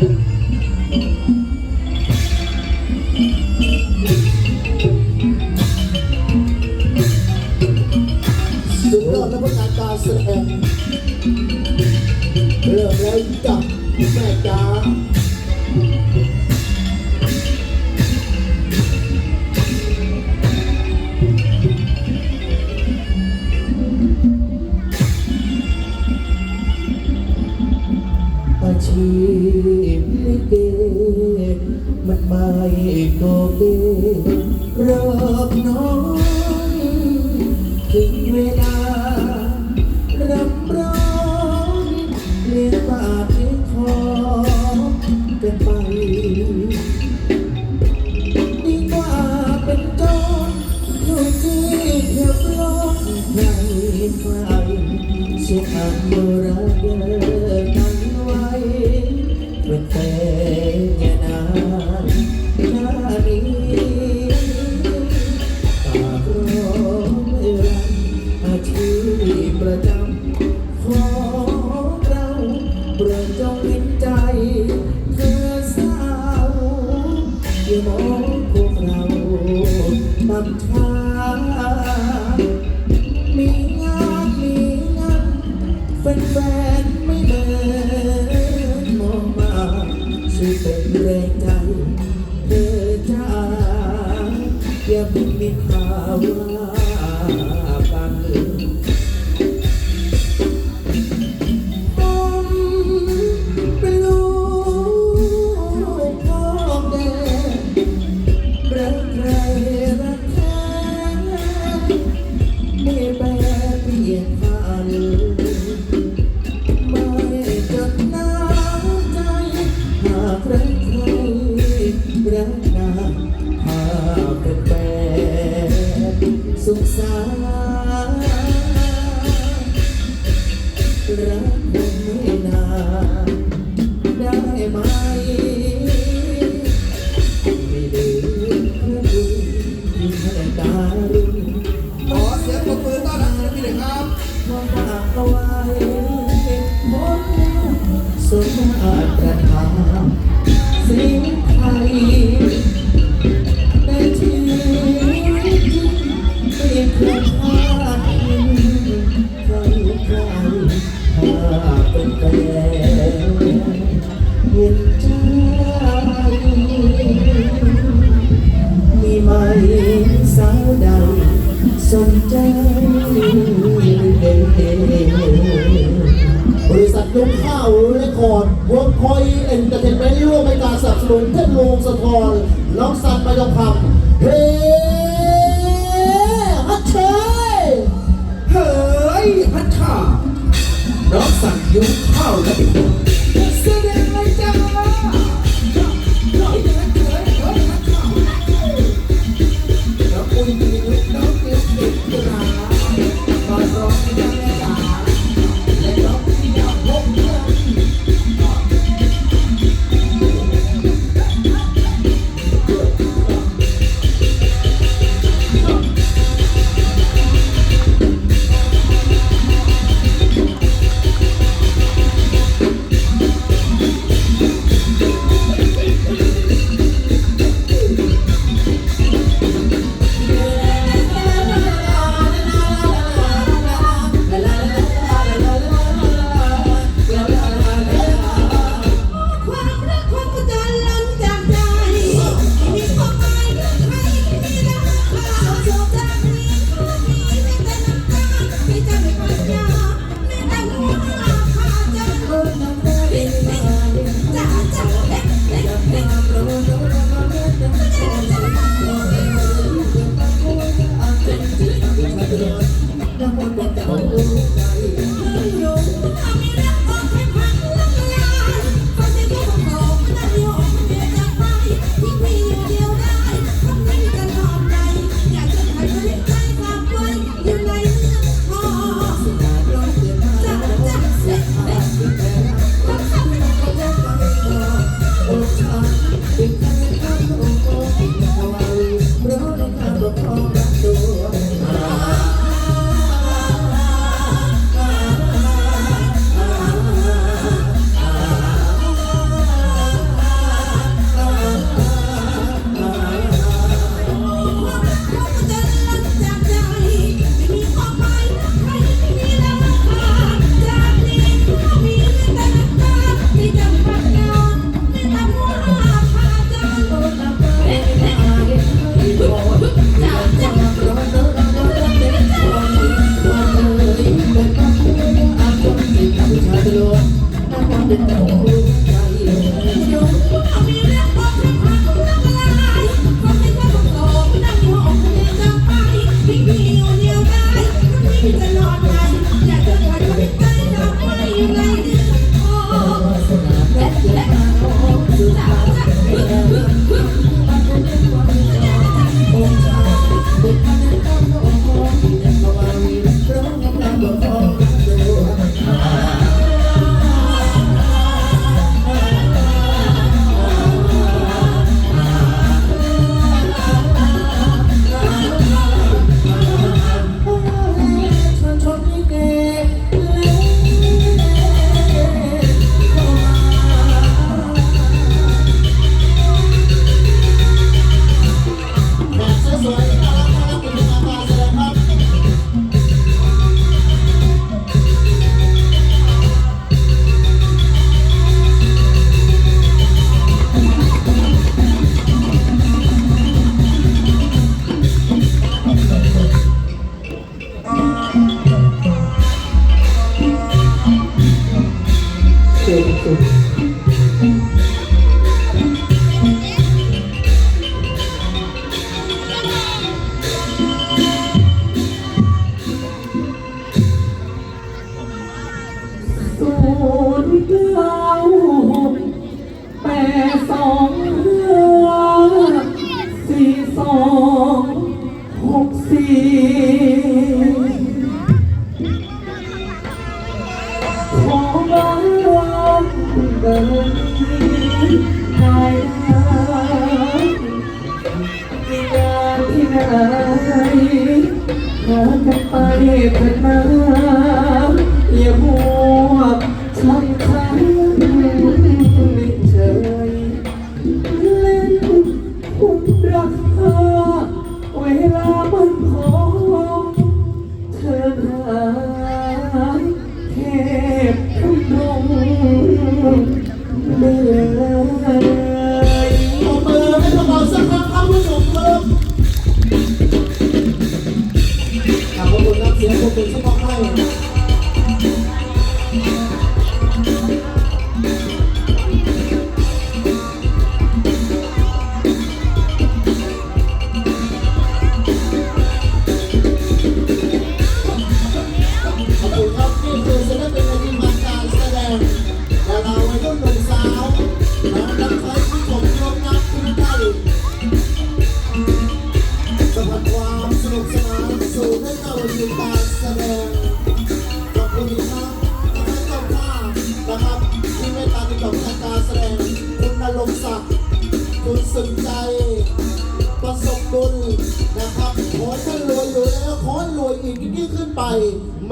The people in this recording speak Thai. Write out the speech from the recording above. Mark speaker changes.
Speaker 1: สุดยอดและผลงานการแสดงเริ่มแล้วจั
Speaker 2: บแม่จ้า លីគេមិនបាយក៏គេរកនំ พวกเราต่ำช้ามีงานมีงานแฟนๆไม่เดินมองมาช่วยเป็นแรงใจเธอจ้าอย่าเพิ่งมีข่าวว่า รักคงไม่นานได้ไหม ไม่ลืมพระคุณที่ให้ตารุ่น
Speaker 1: ขอเสียงปรบมือต้อนรับศิลปินหน่อยครับ
Speaker 2: มองฝาเอาไว้ ย
Speaker 1: กข้าวเรคคอร์ดเวิร์กพอยต์เอนเตอร์เทนเมนต์ร่วมในการสนับสนุนเทพวงสะทอนน้องสันประยองคำเฮ้
Speaker 3: งข้ อย่า
Speaker 2: จะ
Speaker 4: ไปเป็
Speaker 1: นน้ำ
Speaker 2: อย่า
Speaker 1: พู ร่ำรวยอีกยิ่งขึ้นไป